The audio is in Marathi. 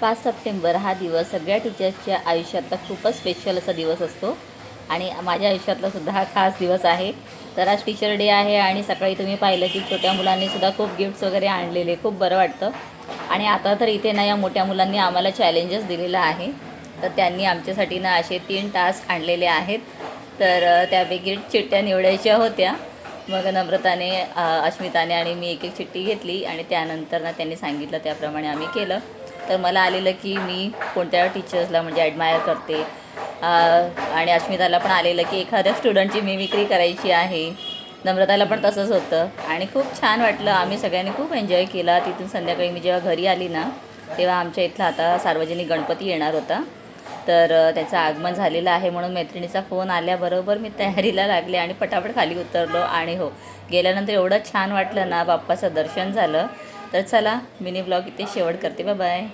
पाच सप्टेंबर हा दिवस सगळ्या टीचर्सच्या आयुष्यातला खूपच स्पेशल असा दिवस असतो. आणि माझ्या आयुष्यातला सुद्धा हा खास दिवस आहे. तर आज टीचर डे आहे आणि सकाळी तुम्ही पाहिलं की छोट्या मुलांनी सुद्धा खूप गिफ्ट्स वगैरे आणलेले खूप बरं वाटतं. आणि आता तर इथे ना या मोठ्या मुलांनी आम्हाला चॅलेंजेस दिलेलं आहे. तर त्यांनी आमच्यासाठी ना असे तीन टास्क आणलेले आहेत. तर त्यापैकी चिठ्ठ्या निवडायच्या होत्या. मग नम्रताने अस्मिताने आणि मी एक एक चिठ्ठी घेतली आणि त्यानंतर ना त्यांनी सांगितलं त्याप्रमाणे आम्ही केलं. तर मला आलेलं की मी कोणत्या टीचर्सला म्हणजे ॲडमायर करते. आणि अस्मिताला पण आलेलं की एखाद्या स्टुडंटची मिमिक्री करायची आहे. नम्रताला पण तसंच होतं. आणि खूप छान वाटलं. आम्ही सगळ्यांनी खूप एन्जॉय केला. तिथून संध्याकाळी मी जेव्हा घरी आली ना तेव्हा आमच्या इथला आता सार्वजनिक गणपती येणार होता. तर त्याचं आगमन झालेलं आहे म्हणून मैत्रिणीचा फोन आल्याबरोबर मी तयारीला लागले आणि पटापट खाली उतरलो आणि हो गेल्यानंतर एवढं छान वाटलं ना बाप्पाचं दर्शन झालं. तर चला मिनी ब्लॉग इथे शेवट करते. Bye bye.